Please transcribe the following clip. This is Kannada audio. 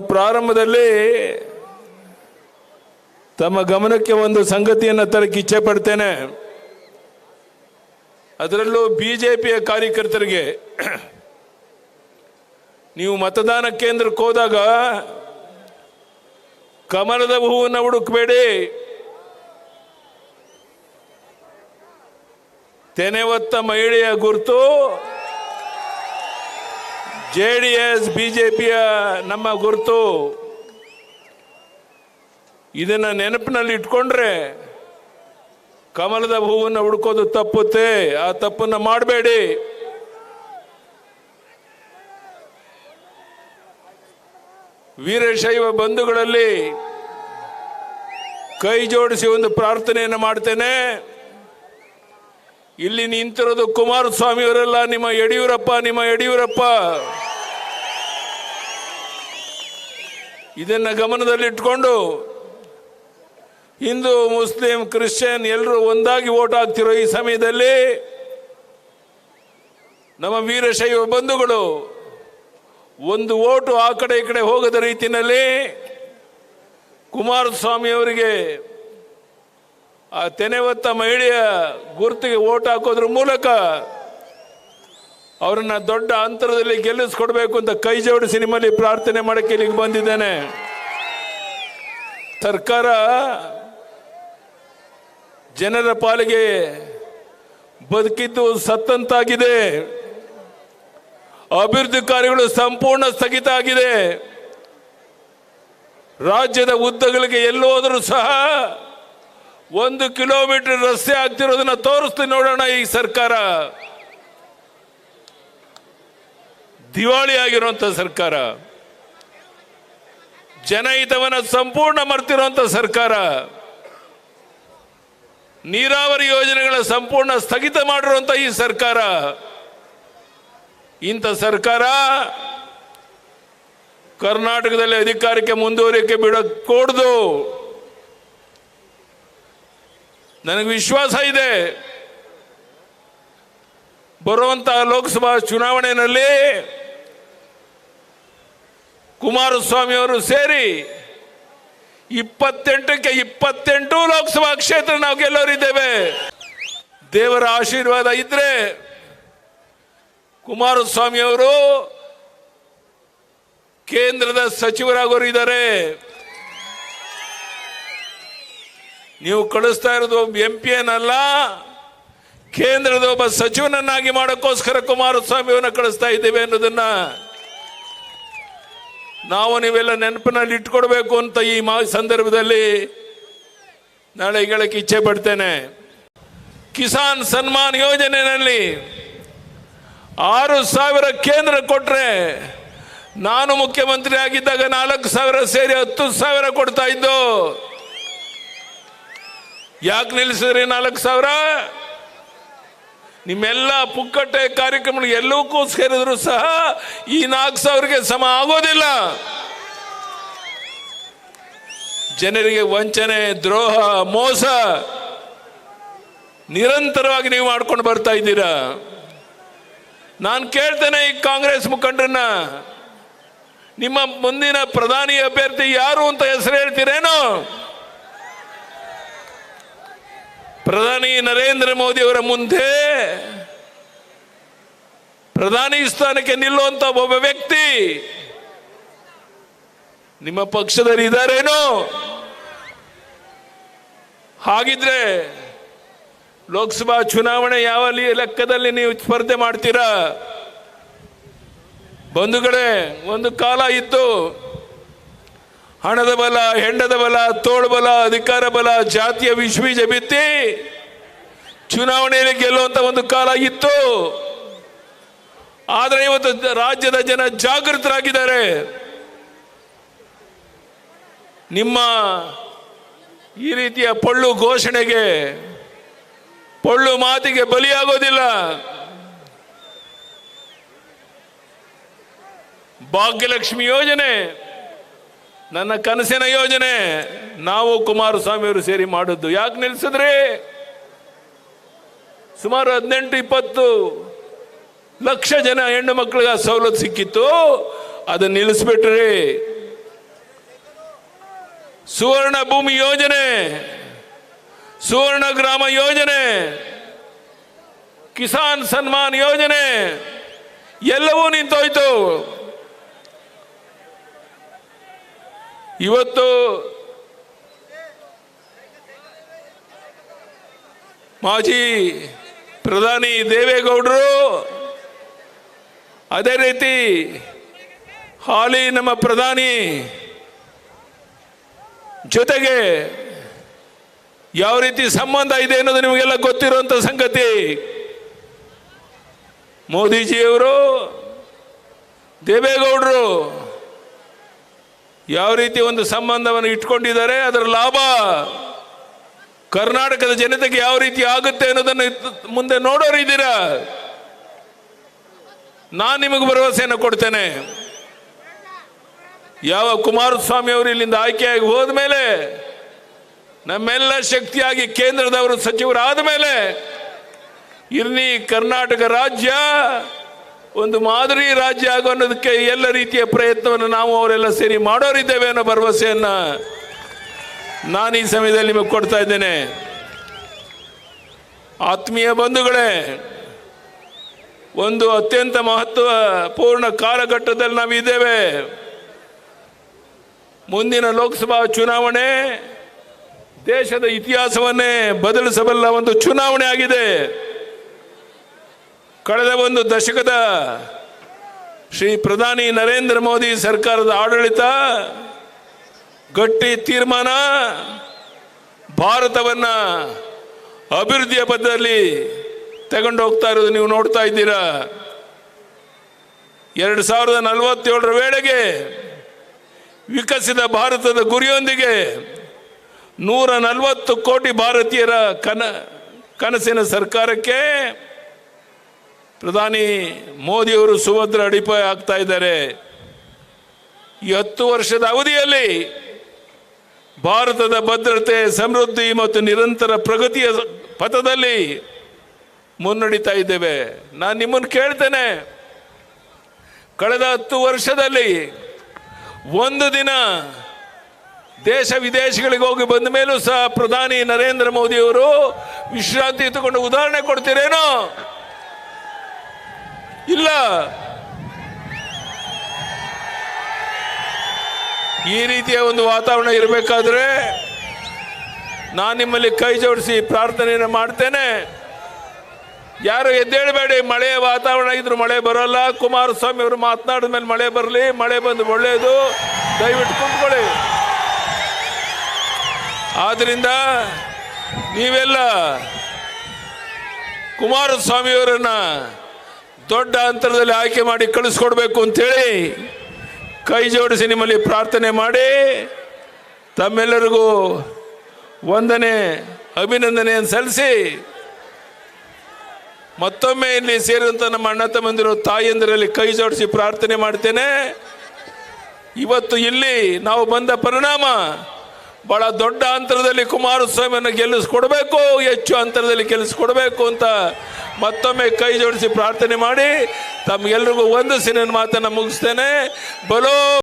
ಪ್ರಾರಂಭದಲ್ಲಿ ತಮ್ಮ ಗಮನಕ್ಕೆ ಒಂದು ಸಂಗತಿಯನ್ನು ತರಕ್ಕೆ ಇಚ್ಛೆ ಪಡ್ತೇನೆ. ಅದರಲ್ಲೂ ಬಿಜೆಪಿಯ ಕಾರ್ಯಕರ್ತರಿಗೆ ನೀವು ಮತದಾನ ಕೇಂದ್ರಕ್ಕೆ ಹೋದಾಗ ಕಮಲದ ಹೂವನ್ನು ಹುಡುಕಬೇಡಿ. ತೆನೆ ಹೊತ್ತ ಮಹಿಳೆಯ ಗುರುತು J D S B J ಪಿಯ ನಮ್ಮ ಗುರುತು ಇದನ್ನು ನೆನಪಿನಲ್ಲಿ ಇಟ್ಕೊಂಡ್ರೆ ಕಮಲದ ಹೂವನ್ನು ಹುಡ್ಕೋದು ತಪ್ಪುತ್ತೆ. ಆ ತಪ್ಪನ್ನು ಮಾಡಬೇಡಿ. ವೀರಶೈವ ಬಂಧುಗಳಲ್ಲಿ ಕೈ ಜೋಡಿಸಿ ಒಂದು ಪ್ರಾರ್ಥನೆಯನ್ನು ಮಾಡ್ತೇನೆ. ಇಲ್ಲಿ ನಿಂತಿರೋದು ಕುಮಾರಸ್ವಾಮಿಯವರೆಲ್ಲ, ನಿಮ್ಮ ಯಡಿಯೂರಪ್ಪ ನಿಮ್ಮ ಯಡಿಯೂರಪ್ಪ. ಇದನ್ನ ಗಮನದಲ್ಲಿಟ್ಕೊಂಡು ಹಿಂದೂ, ಮುಸ್ಲಿಂ, ಕ್ರಿಶ್ಚಿಯನ್ ಎಲ್ಲರೂ ಒಂದಾಗಿ ಓಟ್ ಹಾಕ್ತಿರೋ ಈ ಸಮಯದಲ್ಲಿ ನಮ್ಮ ವೀರಶೈವ ಬಂಧುಗಳು ಒಂದು ಓಟು ಆ ಕಡೆ ಈ ಕಡೆ ಹೋಗದ ರೀತಿಯಲ್ಲಿ ಕುಮಾರಸ್ವಾಮಿ ಅವರಿಗೆ ಆ ತೆನೆವತ್ತ ಮಹಿಳೆಯ ಗುರುತಿಗೆ ಓಟ್ ಹಾಕೋದ್ರ ಮೂಲಕ ಅವರನ್ನ ದೊಡ್ಡ ಅಂತರದಲ್ಲಿ ಗೆಲ್ಲಿಸ್ಕೊಡ್ಬೇಕು ಅಂತ ಕೈ ಜೋಡಿಸಿ ನಿಮ್ಮಲ್ಲಿ ಪ್ರಾರ್ಥನೆ ಮಾಡಕ್ಕೆ ಇಲ್ಲಿಗೆ ಬಂದಿದ್ದೇನೆ. ಸರ್ಕಾರ ಜನರ ಪಾಲಿಗೆ ಬದುಕಿದ್ದು ಸತ್ತಂತಾಗಿದೆ. ಅಭಿವೃದ್ಧಿ ಕಾರ್ಯಗಳು ಸಂಪೂರ್ಣ ಸ್ಥಗಿತ ಆಗಿದೆ. ರಾಜ್ಯದ ಉದ್ದಗಳಿಗೆ ಎಲ್ಲೋದರೂ ಸಹ ಒಂದು ಕಿಲೋಮೀಟರ್ ರಸ್ತೆ ಆಗ್ತಿರೋದನ್ನ ತೋರಿಸ್ತೀನಿ ನೋಡೋಣ ಈ ಸರ್ಕಾರ. ದಿವಾಳಿ ಆಗಿರುವಂಥ ಸರ್ಕಾರ ಜನಹಿತವನ್ನು ಸಂಪೂರ್ಣ ಮರ್ತಿರುವಂಥ ಸರ್ಕಾರ, ನೀರಾವರಿ ಯೋಜನೆಗಳ ಸಂಪೂರ್ಣ ಸ್ಥಗಿತ ಮಾಡಿರುವಂಥ ಈ ಸರ್ಕಾರ, ಇಂಥ ಸರ್ಕಾರ ಕರ್ನಾಟಕದಲ್ಲಿ ಅಧಿಕಾರಕ್ಕೆ ಮುಂದುವರಿಕೆ ಬಿಡಕೂಡ್ದು ನನಗೆ ವಿಶ್ವಾಸ ಇದೆ. ಬರುವಂತಹ ಲೋಕಸಭಾ ಚುನಾವಣೆಯಲ್ಲಿ ಕುಮಾರಸ್ವಾಮಿ ಅವರು ಸೇರಿ ಇಪ್ಪತ್ತೆಂಟಕ್ಕೆ ಇಪ್ಪತ್ತೆಂಟು ಲೋಕಸಭಾ ಕ್ಷೇತ್ರ ನಾವು ಗೆಲ್ಲೋರಿದ್ದೇವೆ. ದೇವರ ಆಶೀರ್ವಾದ ಇದ್ರೆ ಕುಮಾರಸ್ವಾಮಿ ಅವರು ಕೇಂದ್ರದ ಸಚಿವರಾಗೋರು ಇದ್ದಾರೆ. ನೀವು ಕಳಿಸ್ತಾ ಇರೋದು ಒಬ್ಬ ಎಂ ಪಿ ಏನಲ್ಲ ಕೇಂದ್ರದ ಒಬ್ಬ ಸಚಿವನನ್ನಾಗಿ ಮಾಡೋಕ್ಕೋಸ್ಕರ ಕುಮಾರಸ್ವಾಮಿ ಅವರನ್ನ ಕಳಿಸ್ತಾ ಇದ್ದೇವೆ ಅನ್ನೋದನ್ನ ನಾವು ನೀವೆಲ್ಲ ನೆನಪಿನಲ್ಲಿ ಇಟ್ಕೊಡ್ಬೇಕು ಅಂತ ಈ ಮಾ, ಸಂದರ್ಭದಲ್ಲಿ ನಾಳೆ ಹೇಳಕ್ಕೆ ಇಚ್ಛೆ ಪಡ್ತೇನೆ. ಕಿಸಾನ್ ಸನ್ಮಾನ್ ಯೋಜನೆಯಲ್ಲಿ ಆರು ಸಾವಿರ ಕೇಂದ್ರ ಕೊಟ್ಟರೆ ನಾನು ಮುಖ್ಯಮಂತ್ರಿ ಆಗಿದ್ದಾಗ ನಾಲ್ಕು ಸಾವಿರ ಸೇರಿ ಹತ್ತು ಸಾವಿರ ಕೊಡ್ತಾ ಇದ್ದು. ಯಾಕೆ ನಿಲ್ಲಿಸಿದ್ರಿ ನಾಲ್ಕು ಸಾವಿರ? ನಿಮ್ಮೆಲ್ಲ ಪುಕ್ಕಟ್ಟೆ ಕಾರ್ಯಕ್ರಮಗಳು ಎಲ್ಲವಕ್ಕೂ ಸೇರಿದ್ರು ಸಹ ಈ ನಾಲ್ಕು ಸಾವಿರಕ್ಕೆ ಸಮ ಆಗೋದಿಲ್ಲ. ಜನರಿಗೆ ವಂಚನೆ, ದ್ರೋಹ, ಮೋಸ ನಿರಂತರವಾಗಿ ನೀವು ಮಾಡ್ಕೊಂಡು ಬರ್ತಾ ಇದ್ದೀರಾ? ನಾನು ಕೇಳ್ತೇನೆ ಈ ಕಾಂಗ್ರೆಸ್ ಮುಖಂಡರನ್ನ. ನಿಮ್ಮ ಮುಂದಿನ ಪ್ರಧಾನಿ ಅಭ್ಯರ್ಥಿ ಯಾರು ಅಂತ ಹೆಸರು ಹೇಳ್ತೀರೇನು? ಪ್ರಧಾನಿ ನರೇಂದ್ರ ಮೋದಿ ಅವರ ಮುಂದೆ ಪ್ರಧಾನಿ ಸ್ಥಾನಕ್ಕೆ ನಿಲ್ಲುವಂತ ಒಬ್ಬ ವ್ಯಕ್ತಿ ನಿಮ್ಮ ಪಕ್ಷದಲ್ಲಿ ಇದ್ದಾರೇನು? ಹಾಗಿದ್ರೆ ಲೋಕಸಭಾ ಚುನಾವಣೆ ಯಾವ ಲೆಕ್ಕದಲ್ಲಿ ನೀವು ಸ್ಪರ್ಧೆ ಮಾಡ್ತೀರಾ? ಬಂಧುಗಳೇ, ಒಂದು ಕಾಲ ಇತ್ತು ಹಣದ ಬಲ, ಹೆಂಡದ ಬಲ, ತೋಳ ಬಲ, ಅಧಿಕಾರ ಬಲ, ಜಾತಿಯ ವಿಶ್ವೀಜ ಬಿತ್ತಿ ಚುನಾವಣೆಯಲ್ಲಿ ಗೆಲ್ಲುವಂತ ಒಂದು ಕಾಲ ಇತ್ತು. ಆದರೆ ಇವತ್ತು ರಾಜ್ಯದ ಜನ ಜಾಗೃತರಾಗಿದ್ದಾರೆ. ನಿಮ್ಮ ಈ ರೀತಿಯ ಪೊಳ್ಳು ಘೋಷಣೆಗೆ, ಪೊಳ್ಳು ಮಾತಿಗೆ ಬಲಿಯಾಗೋದಿಲ್ಲ. ಭಾಗ್ಯಲಕ್ಷ್ಮಿ ಯೋಜನೆ ನನ್ನ ಕನಸಿನ ಯೋಜನೆ, ನಾವು ಕುಮಾರಸ್ವಾಮಿಯವರು ಸೇರಿ ಮಾಡಿದ್ದು. ಯಾಕೆ ನಿಲ್ಸಿದ್ರಿ? ಸುಮಾರು ಹದಿನೆಂಟು, ಇಪ್ಪತ್ತು ಲಕ್ಷ ಜನ ಹೆಣ್ಣು ಮಕ್ಕಳಿಗೆ ಆ ಸವಲತ್ತು ಸಿಕ್ಕಿತ್ತು. ಅದನ್ನ ನಿಲ್ಲಿಸ್ಬಿಟ್ರಿ. ಸುವರ್ಣ ಭೂಮಿ ಯೋಜನೆ, ಸುವರ್ಣ ಗ್ರಾಮ ಯೋಜನೆ, ಕಿಸಾನ್ ಸನ್ಮಾನ್ ಯೋಜನೆ, ಎಲ್ಲವೂ ನಿಂತೋಯ್ತು. ಇವತ್ತು ಮಾಜಿ ಪ್ರಧಾನಿ ದೇವೇಗೌಡರು ಅದೇ ರೀತಿ ಹಾಲಿ ನಮ್ಮ ಪ್ರಧಾನಿ ಜೊತೆಗೆ ಯಾವ ರೀತಿ ಸಂಬಂಧ ಇದೆ ಅನ್ನೋದು ನಿಮಗೆಲ್ಲ ಗೊತ್ತಿರುವಂಥ ಸಂಗತಿ. ಮೋದಿಜಿಯವರು, ದೇವೇಗೌಡರು ಯಾವ ರೀತಿ ಒಂದು ಸಂಬಂಧವನ್ನು ಇಟ್ಕೊಂಡಿದ್ದಾರೆ, ಅದರ ಲಾಭ ಕರ್ನಾಟಕದ ಜನತೆಗೆ ಯಾವ ರೀತಿ ಆಗುತ್ತೆ ಅನ್ನೋದನ್ನು ಮುಂದೆ ನೋಡೋರಿದ್ದೀರಾ ನಾನು ನಿಮಗೆ ಭರವಸೆಯನ್ನು ಕೊಡ್ತೇನೆ. ಯಾವ ಕುಮಾರಸ್ವಾಮಿ ಅವರು ಇಲ್ಲಿಂದ ಆಯ್ಕೆಯಾಗಿ ಹೋದ ಮೇಲೆ ನಮ್ಮೆಲ್ಲ ಶಕ್ತಿಯಾಗಿ ಕೇಂದ್ರದವರು ಸಚಿವರಾದ ಮೇಲೆ ಇರ್ನಿ ಕರ್ನಾಟಕ ರಾಜ್ಯ ಒಂದು ಮಾದರಿ ರಾಜ್ಯ ಆಗೋ ಅನ್ನೋದಕ್ಕೆ ಎಲ್ಲ ರೀತಿಯ ಪ್ರಯತ್ನವನ್ನು ನಾವು ಅವರೆಲ್ಲ ಸೇರಿ ಮಾಡೋರಿದ್ದೇವೆ ಅನ್ನೋ ಭರವಸೆಯನ್ನು ನಾನು ಈ ಸಮಯದಲ್ಲಿ ನಿಮಗೆ ಕೊಡ್ತಾ ಇದ್ದೇನೆ. ಆತ್ಮೀಯ ಬಂಧುಗಳೇ, ಒಂದು ಅತ್ಯಂತ ಮಹತ್ವಪೂರ್ಣ ಕಾಲಘಟ್ಟದಲ್ಲಿ ನಾವಿದ್ದೇವೆ ಮುಂದಿನ ಲೋಕಸಭಾ ಚುನಾವಣೆ ದೇಶದ ಇತಿಹಾಸವನ್ನೇ ಬದಲಿಸಬಲ್ಲ ಒಂದು ಚುನಾವಣೆ ಆಗಿದೆ. ಕಳೆದ ಒಂದು ದಶಕದ ಶ್ರೀ ಪ್ರಧಾನಿ ನರೇಂದ್ರ ಮೋದಿ ಸರ್ಕಾರದ ಆಡಳಿತ, ಗಟ್ಟಿ ತೀರ್ಮಾನ, ಭಾರತವನ್ನ ಅಭಿವೃದ್ಧಿಯ ಪದದಲ್ಲಿ ತಗೊಂಡು ಹೋಗ್ತಾ ಇರೋದು ನೀವು ನೋಡ್ತಾ ಇದ್ದೀರಾ. ಎರಡು ಸಾವಿರದ ನಲವತ್ತೇಳರ ವೇಳೆಗೆ ವಿಕಸಿತ ಭಾರತದ ಗುರಿಯೊಂದಿಗೆ ನೂರ ನಲವತ್ತು ಕೋಟಿ ಭಾರತೀಯರ ಕನ, ಕನಸಿನ ಸರ್ಕಾರಕ್ಕೆ ಪ್ರಧಾನಿ ಮೋದಿಯವರು ಸುಭದ್ರ ಅಡಿಪಾಯ ಆಗ್ತಾ ಇದ್ದಾರೆ. ಈ ಹತ್ತು ವರ್ಷದ ಅವಧಿಯಲ್ಲಿ ಭಾರತದ ಭದ್ರತೆ, ಸಮೃದ್ಧಿ ಮತ್ತು ನಿರಂತರ ಪ್ರಗತಿಯ ಪಥದಲ್ಲಿ ಮುನ್ನಡೀತಾ ಇದ್ದೇವೆ. ನಾನು ನಿಮ್ಮನ್ನು ಕೇಳ್ತೇನೆ. ಕಳೆದ ಹತ್ತು ವರ್ಷದಲ್ಲಿ ಒಂದು ದಿನ ದೇಶ ವಿದೇಶಗಳಿಗೆ ಹೋಗಿ ಬಂದ ಮೇಲೂ ಸಹ ಪ್ರಧಾನಿ ನರೇಂದ್ರ ಮೋದಿಯವರು ವಿಶ್ರಾಂತಿ ತಗೊಂಡು ಉದಾಹರಣೆ ಕೊಡ್ತೀರೇನೋ? ಇಲ್ಲ. ಈ ರೀತಿಯ ಒಂದು ವಾತಾವರಣ ಇರಬೇಕಾದ್ರೆ ನಾನು ನಿಮ್ಮಲ್ಲಿ ಕೈ ಜೋಡಿಸಿ ಪ್ರಾರ್ಥನೆಯನ್ನು ಮಾಡ್ತೇನೆ. ಯಾರು ಎದ್ದೇಳಬೇಡಿ ಮಳೆಯ ವಾತಾವರಣ ಇದ್ರು ಮಳೆ ಬರೋಲ್ಲ. ಕುಮಾರಸ್ವಾಮಿ ಅವರು ಮಾತನಾಡಿದ ಮೇಲೆ ಮಳೆ ಬರಲಿ, ಮಳೆ ಬಂದು ಒಳ್ಳೆಯದು. ದಯವಿಟ್ಟು ಕುಂತ್ಕೊಳ್ಳಿ. ಆದ್ದರಿಂದ ನೀವೆಲ್ಲ ಕುಮಾರಸ್ವಾಮಿಯವರನ್ನ ದೊಡ್ಡ ಅಂತರದಲ್ಲಿ ಆಯ್ಕೆ ಮಾಡಿ ಕಳಿಸ್ಕೊಡ್ಬೇಕು ಅಂತೇಳಿ ಕೈ ಜೋಡಿಸಿ ನಿಮ್ಮಲ್ಲಿ ಪ್ರಾರ್ಥನೆ ಮಾಡಿ ತಮ್ಮೆಲ್ಲರಿಗೂ ವಂದನೆ, ಅಭಿನಂದನೆಯನ್ನು ಸಲ್ಲಿಸಿ. ಮತ್ತೊಮ್ಮೆ ಇಲ್ಲಿ ಸೇರಿದಂಥ ನಮ್ಮ ಅಣ್ಣ ತಮ್ಮಂದಿರು ತಾಯಿಯಂದಿರಲ್ಲಿ ಕೈ ಜೋಡಿಸಿ ಪ್ರಾರ್ಥನೆ ಮಾಡ್ತೇನೆ. ಇವತ್ತು ಇಲ್ಲಿ ನಾವು ಬಂದ ಪರಿಣಾಮ ಬಹಳ ದೊಡ್ಡ ಅಂತರದಲ್ಲಿ ಕುಮಾರಸ್ವಾಮಿಯನ್ನು ಗೆಲ್ಲಿಸ್ಕೊಡ್ಬೇಕು, ಹೆಚ್ಚು ಅಂತರದಲ್ಲಿ ಗೆಲ್ಲಿಸ್ಕೊಡ್ಬೇಕು ಅಂತ ಮತ್ತೊಮ್ಮೆ ಕೈ ಜೋಡಿಸಿ ಪ್ರಾರ್ಥನೆ ಮಾಡಿ. ತಮ್ಗೆಲ್ರಿಗೂ ಒಂದು ಸಿನಿಮಾ ಮಾತನ್ನು ಮುಗಿಸ್ತೇನೆ. ಬಲೋ